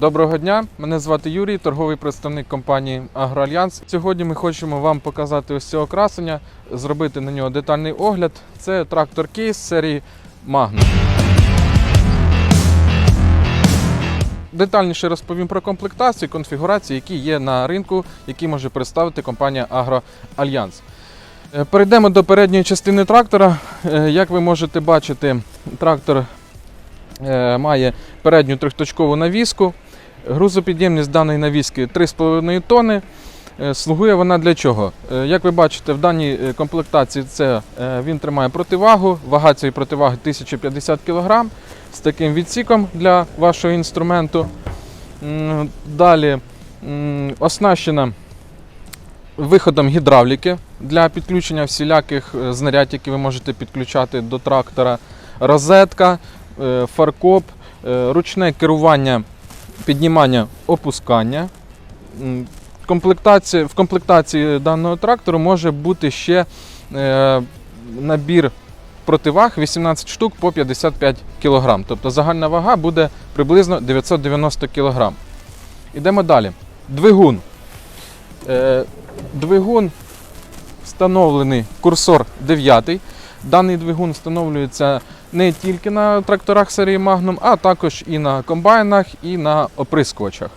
Доброго дня, мене звати Юрій, торговий представник компанії Агроальянс. Сьогодні ми хочемо вам показати ось цього красення, зробити на нього детальний огляд. Це трактор кейс серії Magnum. Детальніше розповім про комплектацію, конфігурації, які є на ринку, які може представити компанія Агроальянс. Е, Перейдемо до передньої частини трактора. Е, Як ви можете бачити, трактор е, має передню трьохточкову навіску. Грузопідємність даної навіски 3,5 тонни. Е, Слугує вона для чого? Е, Як ви бачите, в даній е, комплектації це він тримає противагу. Вага цієї противаги 1050 кг з таким відсіком для вашого інструменту. Далі оснащена виходом гідравліки для підключення всіляких знарядь, які ви можете підключати до трактора. Розетка, фаркоп, ручне керування піднімання опускання. В комплектації даного трактору може бути ще е, набір противаг 18 штук по 55 кг. Тобто загальна вага буде приблизно 990 кг. Ідемо далі. Двигун. Е, двигун встановлений курсор 9. Даний двигун встановлюється не тільки на тракторах серії Magnum, а також і на комбайнах, і на оприскувачах.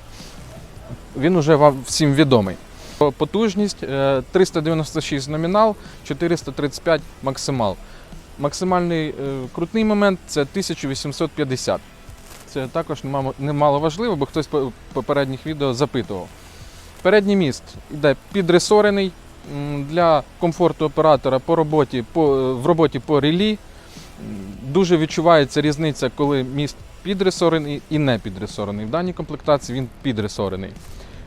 Він уже вам всім відомий. Потужність е, 396 номінал, 435 максимал. Максимальний е, крутний момент це 1850. Це також немало, важливо, бо хтось по попередніх відео запитував. Передній міст йде підресорений для комфорту оператора по роботі, по, е, в роботі по релі. Дуже відчувається різниця, коли міст підресорений і не підресорений. В даній комплектації він підресорений.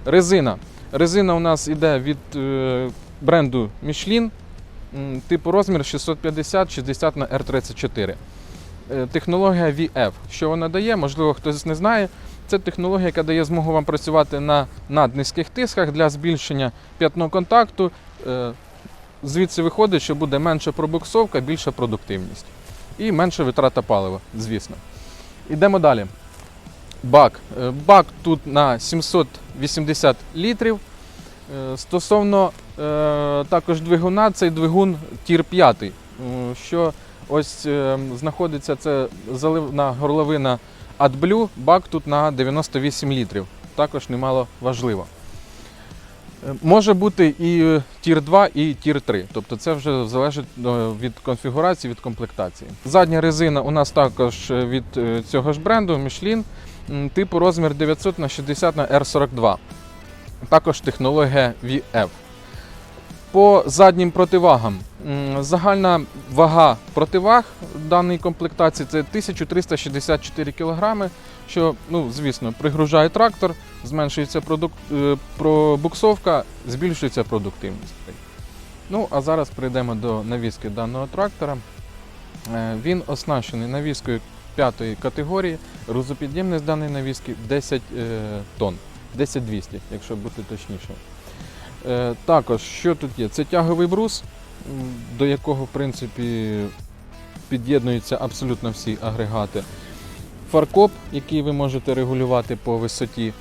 Резина. Резина у нас йде від е, бренду Michelin, типу розмір 650-60 на R34. Е, Технологія VF. Що вона дає? Можливо, хтось не знає. Це технологія, яка дає змогу вам працювати на наднизьких тисках для збільшення п'ятно контакту. Е, Звідси виходить, що буде менша пробуксовка, більша продуктивність. І менша витрата палива, звісно. Ідемо далі. Бак. Е, Бак тут на 780 літрів. Е, Стосовно е, також двигуна, цей двигун тір 5, е, що ось знаходиться це заливна горловина AdBlue, бак тут на 98 літрів. Також немало важливо. Може бути і е, тір 2, і тір 3. Тобто це вже залежить е, від конфігурації, від комплектації. Задня резина у нас також е, від цього ж бренду Michelin, типу розмір 900 на 60 на R42. Також технологія VF. По заднім противагам. Загальна вага противаг даної комплектації це 1364 кг, що, ну, звісно, пригружає трактор, зменшується продук... е, пробуксовка, збільшується продуктивність. Ну, а зараз прийдемо до навіски даного трактора. Е, Він оснащений навіскою п'ятої категорії. Грузопідємність даної навіски 10 е, тонн, 10200, якщо бути точнішим. Е, Також, що тут є? Це тяговий брус, до якого, в принципі, під'єднуються абсолютно всі агрегати. Фаркоп, який ви можете регулювати по висоті.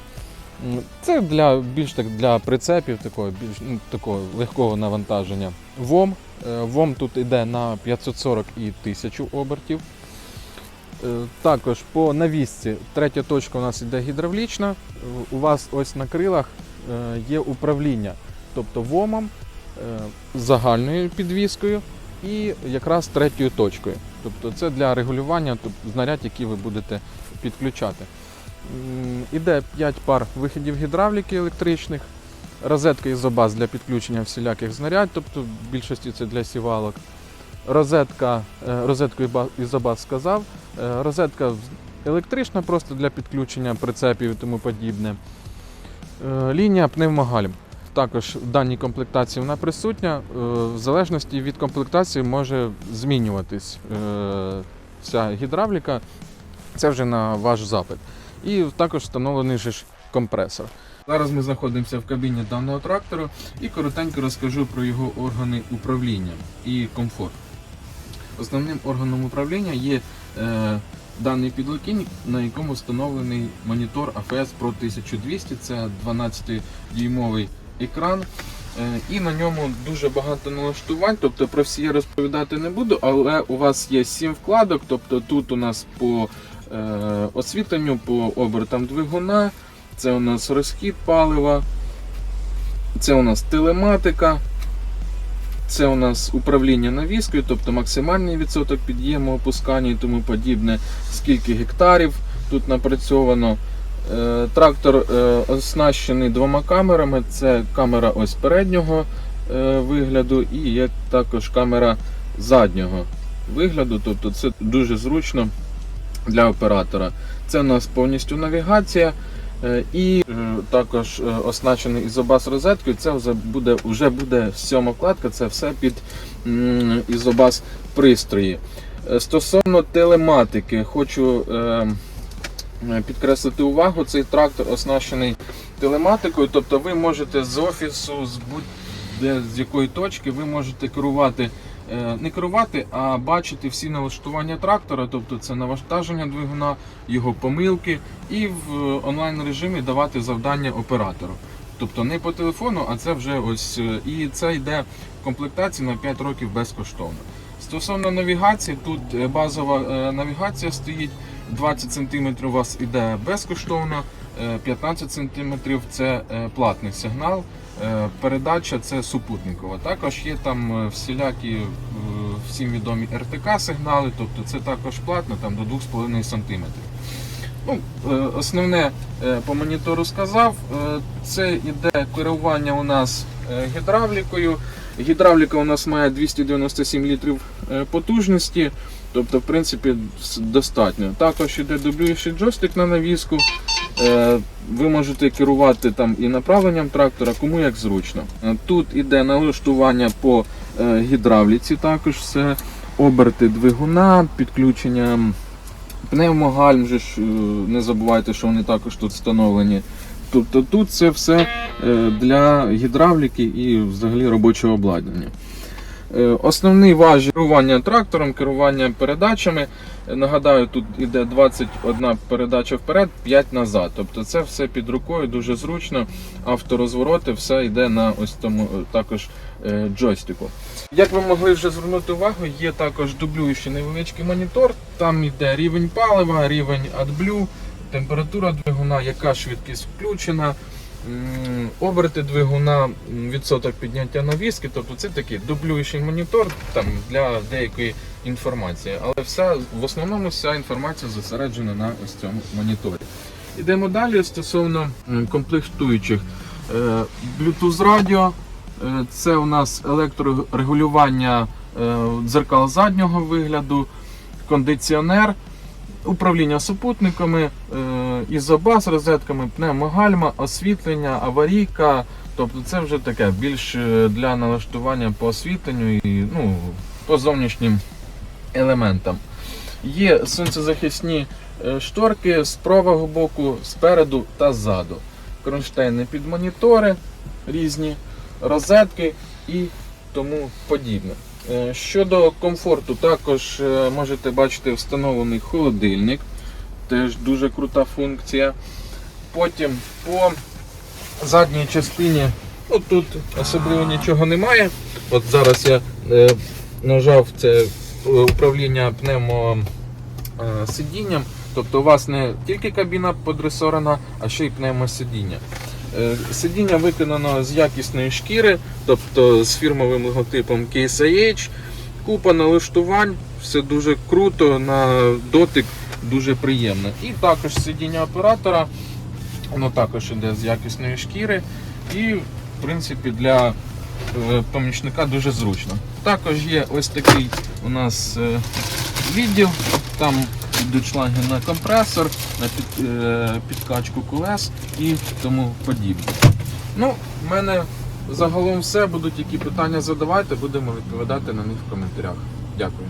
Це для більш так для прицепів, такого, більш ну, такого легкого навантаження. ВОМ. Е, ВОМ тут йде на 540 і 1000 обертів. Е, Також по навісці третя точка у нас йде гідравлічна. У вас ось на крилах є управління, тобто ВОМом, е, загальною підвіскою і якраз третьою точкою. Тобто це для регулювання тобто, знарядь, які ви будете підключати. Іде 5 пар виходів гідравліки електричних, розетка ізобаз для підключення всіляких знарядь, тобто в більшості це для сівалок. Розетка, е, розетку ізобаз сказав. Е, Розетка електрична просто для підключення прицепів і тому подібне. Лінія пневмогальм. Також в даній комплектації вона присутня. Е, В залежності від комплектації може змінюватись е, ця гідравліка. Це вже на ваш запит. І також встановлений ж компресор. Зараз ми знаходимося в кабіні даного трактору і коротенько розкажу про його органи управління і комфорт. Основним органом управління є е, даний підлокітник, на якому встановлений монітор AFS Pro 1200. Це 12-дюймовий екран. Е, І на ньому дуже багато налаштувань, тобто про всі я розповідати не буду, але у вас є 7 вкладок, тобто тут у нас по е, освітленню, по обертам двигуна, це у нас розхід палива, це у нас телематика, це у нас управління навіскою, тобто максимальний відсоток під'єму, опускання і тому подібне, скільки гектарів тут напрацьовано. Е, Трактор е, оснащений двома камерами. Це камера ось переднього е, вигляду і є також камера заднього вигляду. Тобто це дуже зручно для оператора. Це у нас повністю навігація. І також оснащений ізобас розеткою. Це вже буде, вже буде сьома вкладка, це все під ізобас пристрої. Стосовно телематики, хочу підкреслити увагу, цей трактор оснащений телематикою, тобто ви можете з офісу, з будь-де з якої точки ви можете керувати, е, не керувати, а бачити всі налаштування трактора, тобто це навантаження двигуна, його помилки, і в онлайн режимі давати завдання оператору. Тобто не по телефону, а це вже ось е, і це йде в комплектації на 5 років безкоштовно. Стосовно навігації, тут е, базова е, навігація стоїть. 20 см у вас іде безкоштовно, е, 15 см це е, платний сигнал. е, Передача це супутникова. Також є там е, всілякі е, всім відомі РТК сигнали, тобто це також платно там до 2,5 см. Ну, е, основне е, по монітору сказав. Е, Це іде керування у нас е, гідравлікою. Гідравліка у нас має 297 літрів е, потужності, тобто, в принципі, достатньо. Також іде дублюючий джойстик на навіску. Е, Ви можете керувати там і направленням трактора, кому як зручно. Е, Тут іде налаштування по е, гідравліці, також все, оберти двигуна, підключення пневмогальм, же ж, е, не забувайте, що вони також тут встановлені. Тобто тут це все е, для гідравліки і взагалі робочого обладнання. Е, Основний важіль керування трактором, керування передачами. Е, Нагадаю, тут іде 21 передача вперед, 5 назад. Тобто це все під рукою, дуже зручно. Авторозвороти, все йде на ось тому е, також джойстику. Як ви могли вже звернути увагу, є також дублюючий невеличкий монітор. Там йде рівень палива, рівень AdBlue, температура двигуна, яка швидкість включена. Оберти двигуна, відсоток підняття навіски, тобто це такий дублюючий монітор там, для деякої інформації. Але вся, в основному вся інформація зосереджена на ось цьому моніторі. Ідемо далі стосовно комплектуючих. Е, Bluetooth радіо, Е, Це у нас електрорегулювання е, дзеркал заднього вигляду, кондиціонер, управління супутниками, е, ізобас, розетками, пневмогальма, освітлення, аварійка. Тобто це вже таке більш е, для налаштування по освітленню і ну, по зовнішнім елементам. Є сонцезахисні е, шторки з правого боку, спереду та ззаду. Кронштейни під монітори різні розетки і тому подібне. Е, Щодо комфорту, також можете бачити встановлений холодильник, теж дуже крута функція. Потім по задній частині, ну тут особливо нічого немає. От зараз я е, нажав це е, управління пневмо е. Тобто у вас не тільки кабіна подресорена, а ще й пневмосидіння. Е, Сидіння виконано з якісної шкіри, тобто з фірмовим логотипом Case IH. Купа налаштувань, все дуже круто, на дотик дуже приємно. І також сидіння оператора, воно також іде з якісної шкіри. І, в принципі, для е, помічника дуже зручно. Також є ось такий у нас е, відділ, там йдуть шланги на компресор, на під, е, підкачку колес і тому подібне. Ну, в мене загалом все. Будуть які питання задавайте, будемо відповідати на них в коментарях. Дякую.